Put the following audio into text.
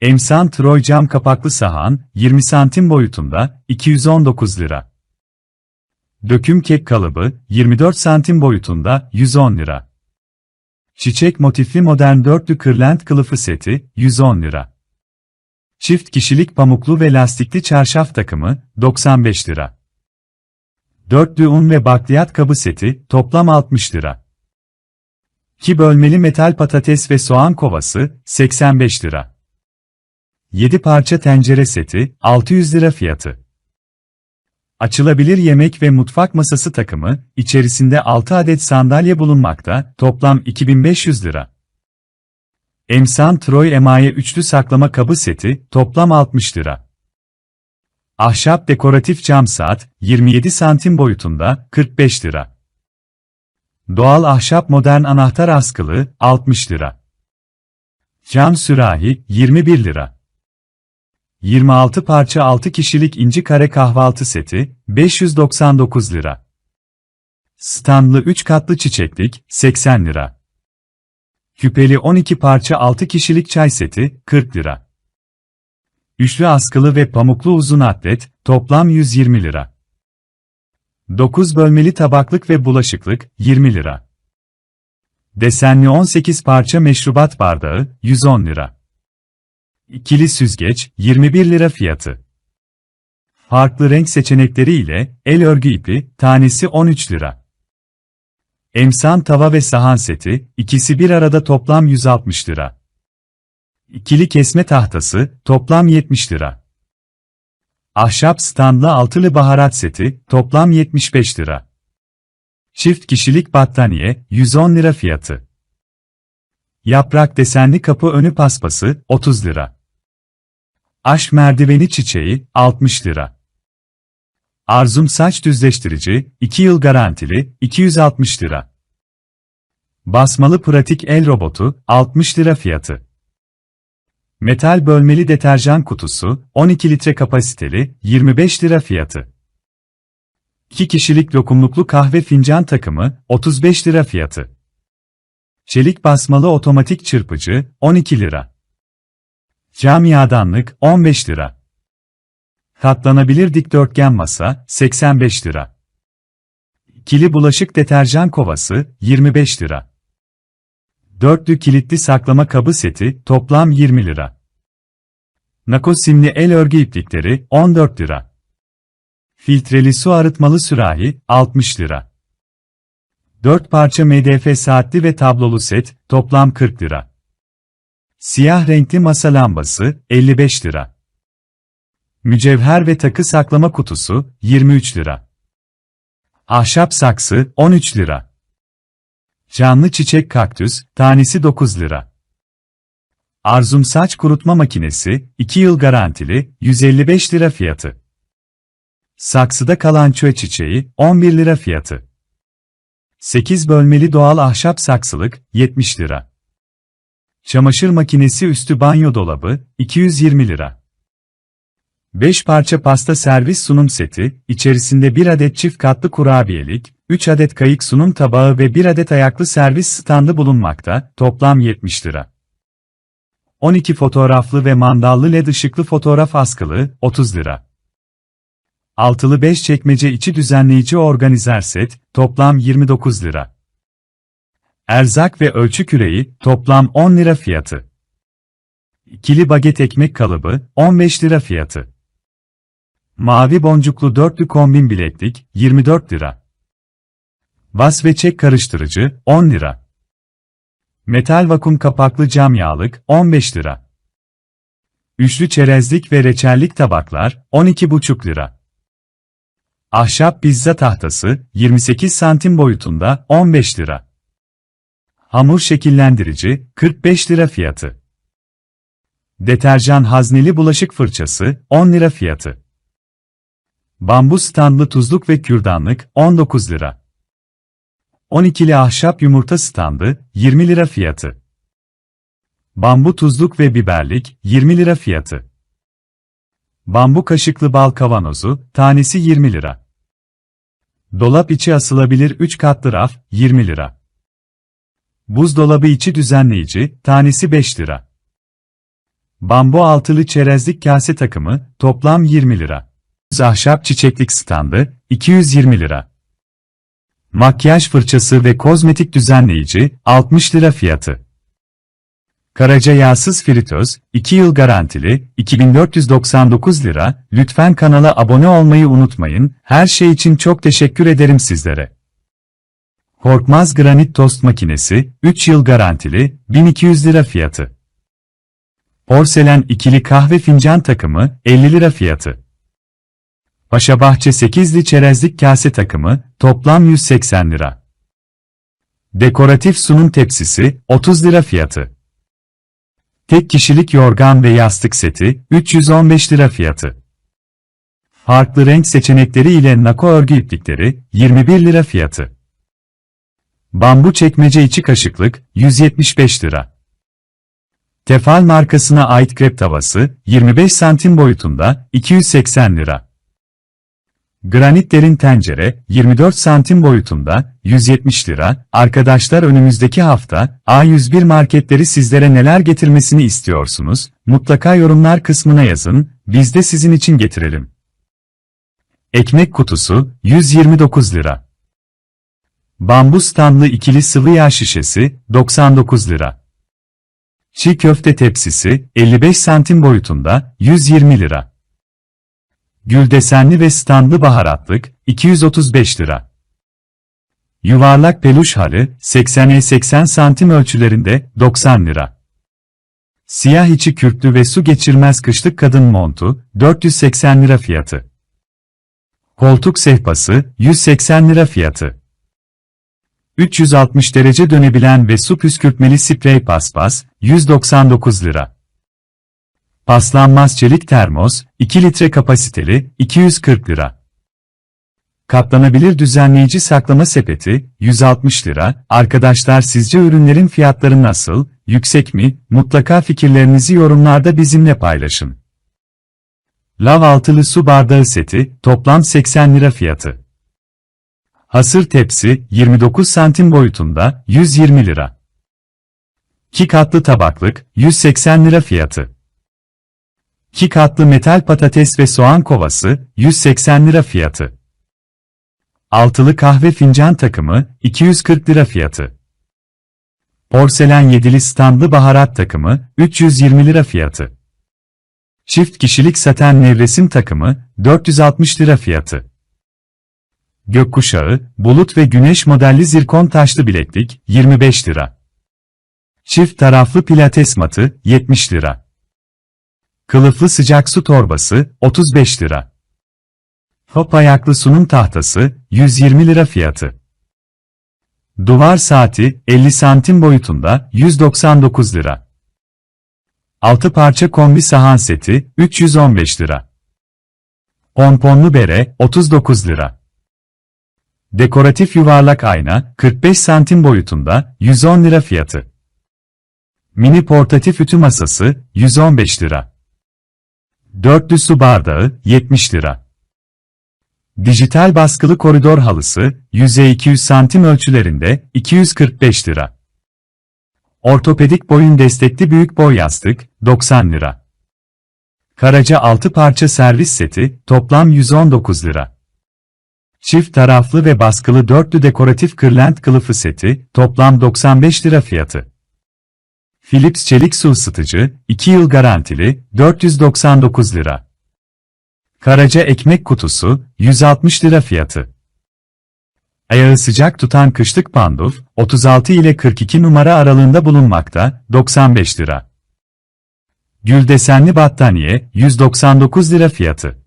Emsan Troy cam kapaklı sahan, 20 santim boyutunda, 219 lira. Döküm kek kalıbı, 24 santim boyutunda, 110 lira. Çiçek motifli modern dörtlü kırlent kılıfı seti, 110 lira. Çift kişilik pamuklu ve lastikli çarşaf takımı, 95 lira. Dörtlü un ve bakliyat kabı seti, toplam 60 lira. 2 bölmeli metal patates ve soğan kovası, 85 lira. 7 parça tencere seti, 600 lira fiyatı. Açılabilir yemek ve mutfak masası takımı, içerisinde 6 adet sandalye bulunmakta, toplam 2500 lira. Emsan Troy emaye üçlü saklama kabı seti, toplam 60 lira. Ahşap dekoratif cam saat, 27 santim boyutunda, 45 lira. Doğal ahşap modern anahtar askılı, 60 lira. Cam sürahi, 21 lira. 26 parça 6 kişilik inci kare kahvaltı seti, 599 lira. Standlı 3 katlı çiçeklik, 80 lira. Küpeli 12 parça 6 kişilik çay seti, 40 lira. Üçlü askılı ve pamuklu uzun atlet, toplam 120 lira. 9 bölmeli tabaklık ve bulaşıklık, 20 lira. Desenli 18 parça meşrubat bardağı, 110 lira. İkili süzgeç, 21 lira fiyatı. Farklı renk seçenekleri ile, el örgü ipi, tanesi 13 lira. Emsan tava ve sahan seti, ikisi bir arada toplam 160 lira. İkili kesme tahtası, toplam 70 lira. Ahşap standlı altılı baharat seti, toplam 75 lira. Çift kişilik battaniye, 110 lira fiyatı. Yaprak desenli kapı önü paspası, 30 lira. Aşk merdiveni çiçeği, 60 lira. Arzum saç düzleştirici, 2 yıl garantili, 260 lira. Basmalı pratik el robotu, 60 lira fiyatı. Metal bölmeli deterjan kutusu, 12 litre kapasiteli, 25 lira fiyatı. 2 kişilik lokumluklu kahve fincan takımı, 35 lira fiyatı. Çelik basmalı otomatik çırpıcı, 12 lira. Cam yağdanlık, 15 lira. Katlanabilir dikdörtgen masa, 85 lira. Kili bulaşık deterjan kovası, 25 lira. Dörtlü kilitli saklama kabı seti, toplam 20 lira. Nako simli el örgü iplikleri, 14 lira. Filtreli su arıtmalı sürahi, 60 lira. 4 parça MDF saatli ve tablolu set, toplam 40 lira. Siyah renkli masa lambası, 55 lira. Mücevher ve takı saklama kutusu, 23 lira. Ahşap saksı, 13 lira. Canlı çiçek kaktüs, tanesi 9 lira. Arzum saç kurutma makinesi, 2 yıl garantili, 155 lira fiyatı. Saksıda kalan çöğe çiçeği, 11 lira fiyatı. 8 bölmeli doğal ahşap saksılık, 70 lira. Çamaşır makinesi üstü banyo dolabı, 220 lira. 5 parça pasta servis sunum seti, içerisinde 1 adet çift katlı kurabiyelik, 3 adet kayık sunum tabağı ve 1 adet ayaklı servis standı bulunmakta, toplam 70 lira. 12 fotoğraflı ve mandallı led ışıklı fotoğraf askılı, 30 lira. Altılı 5 çekmece içi düzenleyici organizer set, toplam 29 lira. Erzak ve ölçü küreği, toplam 10 lira fiyatı. İkili baget ekmek kalıbı, 15 lira fiyatı. Mavi boncuklu dörtlü kombin bileklik, 24 lira. Bas ve çek karıştırıcı, 10 lira. Metal vakum kapaklı cam yağlık, 15 lira. Üçlü çerezlik ve reçellik tabaklar, 12,5 lira. Ahşap pizza tahtası, 28 santim boyutunda, 15 lira. Hamur şekillendirici, 45 lira fiyatı. Deterjan hazneli bulaşık fırçası, 10 lira fiyatı. Bambu standlı tuzluk ve kürdanlık, 19 lira. 12'li ahşap yumurta standı, 20 lira fiyatı. Bambu tuzluk ve biberlik, 20 lira fiyatı. Bambu kaşıklı bal kavanozu, tanesi 20 lira. Dolap içi asılabilir 3 katlı raf, 20 lira. Buzdolabı içi düzenleyici, tanesi 5 lira. Bambu altılı çerezlik kase takımı, toplam 20 lira. Ahşap çiçeklik standı, 220 lira. Makyaj fırçası ve kozmetik düzenleyici, 60 lira fiyatı. Karaca yağsız fritöz, 2 yıl garantili, 2499 lira. Lütfen kanala abone olmayı unutmayın. Her şey için çok teşekkür ederim sizlere. Korkmaz granit tost makinesi, 3 yıl garantili, 1200 lira fiyatı. Porselen ikili kahve fincan takımı, 50 lira fiyatı. Paşabahçe 8'li çerezlik kase takımı, toplam 180 lira. Dekoratif sunum tepsisi, 30 lira fiyatı. Tek kişilik yorgan ve yastık seti, 315 lira fiyatı. Farklı renk seçenekleri ile nako örgü iplikleri, 21 lira fiyatı. Bambu çekmece içi kaşıklık, 175 lira. Tefal markasına ait krep tavası, 25 santim boyutunda, 280 lira. Granit derin tencere, 24 santim boyutunda, 170 lira. Arkadaşlar önümüzdeki hafta, A101 marketleri sizlere neler getirmesini istiyorsunuz? Mutlaka yorumlar kısmına yazın, biz de sizin için getirelim. Ekmek kutusu, 129 lira. Bambu standlı ikili sıvı yağ şişesi, 99 lira. Çiğ köfte tepsisi, 55 santim boyutunda, 120 lira. Gül desenli ve standlı baharatlık, 235 lira. Yuvarlak peluş halı, 80'e 80 santim ölçülerinde, 90 lira. Siyah içi kürklü ve su geçirmez kışlık kadın montu, 480 lira fiyatı. Koltuk sehpası, 180 lira fiyatı. 360 derece dönebilen ve su püskürtmeli sprey paspas, 199 lira. Paslanmaz çelik termos, 2 litre kapasiteli, 240 lira. Katlanabilir düzenleyici saklama sepeti, 160 lira. Arkadaşlar sizce ürünlerin fiyatları nasıl, yüksek mi? Mutlaka fikirlerinizi yorumlarda bizimle paylaşın. Lav altılı su bardağı seti, toplam 80 lira fiyatı. Hasır tepsi, 29 santim boyutunda, 120 lira. 2 katlı tabaklık, 180 lira fiyatı. 2 katlı metal patates ve soğan kovası, 180 lira fiyatı. Altılı kahve fincan takımı, 240 lira fiyatı. Porselen yedili standlı baharat takımı, 320 lira fiyatı. Çift kişilik saten nevresim takımı, 460 lira fiyatı. Gökkuşağı, bulut ve güneş modelli zirkon taşlı bileklik, 25 lira. Çift taraflı pilates matı, 70 lira. Kılıflı sıcak su torbası, 35 lira. Hop ayaklı sunum tahtası, 120 lira fiyatı. Duvar saati, 50 santim boyutunda, 199 lira. 6 parça kombi sahan seti, 315 lira. Pomponlu bere, 39 lira. Dekoratif yuvarlak ayna, 45 santim boyutunda, 110 lira fiyatı. Mini portatif ütü masası, 115 lira. Dörtlü su bardağı, 70 lira. Dijital baskılı koridor halısı, yüzey 200 santim ölçülerinde, 245 lira. Ortopedik boyun destekli büyük boy yastık, 90 lira. Karaca 6 parça servis seti, toplam 119 lira. Çift taraflı ve baskılı dörtlü dekoratif kırlent kılıfı seti, toplam 95 lira fiyatı. Philips çelik su ısıtıcı, 2 yıl garantili, 499 lira. Karaca ekmek kutusu, 160 lira fiyatı. Ayağı sıcak tutan kışlık panduf, 36 ile 42 numara aralığında bulunmakta, 95 lira. Gül desenli battaniye, 199 lira fiyatı.